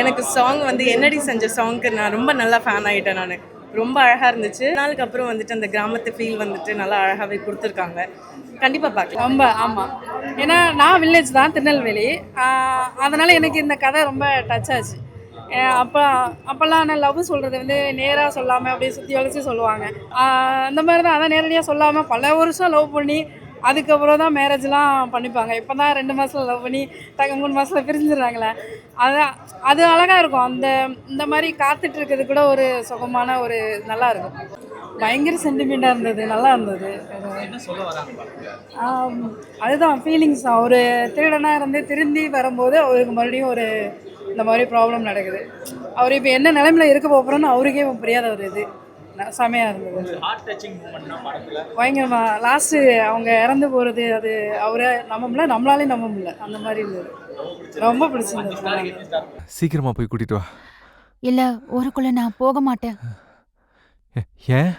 எனக்கு சாங் வந்து என்னடி செஞ்ச சாங்க்கு நான் ரொம்ப நல்லா ஃபேன் ஆகிட்டேன் நான். ரொம்ப அழகாக இருந்துச்சு. நாளுக்கு அப்புறம் வந்துட்டு அந்த கிராமத்து ஃபீல் வந்துட்டு நல்லா அழகாகவே கொடுத்துருக்காங்க. கண்டிப்பாக பார்க்கலாம் ரொம்ப ஆமாம் ஏன்னா நான் வில்லேஜ் தான் திருநெல்வேலி. அதனால் எனக்கு இந்த கதை ரொம்ப டச் ஆச்சு. அப்போ அப்போல்லாம் நான் லவ் சொல்கிறது வந்து நேராக சொல்லாமல் அப்படியே சுற்றி வளைச்சி சொல்லுவாங்க. அந்த மாதிரி தான் அதான் நேரடியாக சொல்லாமல் பல வருஷம் லவ் பண்ணி அதுக்கப்புறம் தான் மேரேஜ்லாம் பண்ணிப்பாங்க. இப்போ தான் ரெண்டு மாதத்தில் லவ் பண்ணி டக்கு மூணு மாதத்தில் பிரிஞ்சிடுறாங்களே. அதான் அது அழகாக இருக்கும். அந்த இந்த மாதிரி காத்துட்டு இருக்கிறது கூட ஒரு சுகமான ஒரு நல்லா இருக்கும். பயங்கர சென்டிமெண்ட்டாக இருந்தது நல்லா இருந்தது. என்ன அதுதான் ஃபீலிங்ஸ் தான். ஒரு திருடனாக இருந்து திருந்தி வரும்போது அவருக்கு மறுபடியும் ஒரு இந்த மாதிரி ப்ராப்ளம் நடக்குது. அவர் இப்போ என்ன நிலைமையில் இருக்க போகிறோன்னு அவருக்கே புரியாத ஒரு இது. ந- இருந்தது. ஹார்ட் பயங்கரமா. லாஸ்ட்டு அவங்க இறந்து போகிறது அது அவரை நம்ப முடியல நம்மளாலே நம்ப முடியல. அந்த மாதிரி இருந்தது. ரொம்ப இருந்தது. சீக்கிரமா போய் கூட்டிட்டு வா. இல்ல ஊருக்குள்ள நான் போக மாட்டேன். ஏ- ஏன்?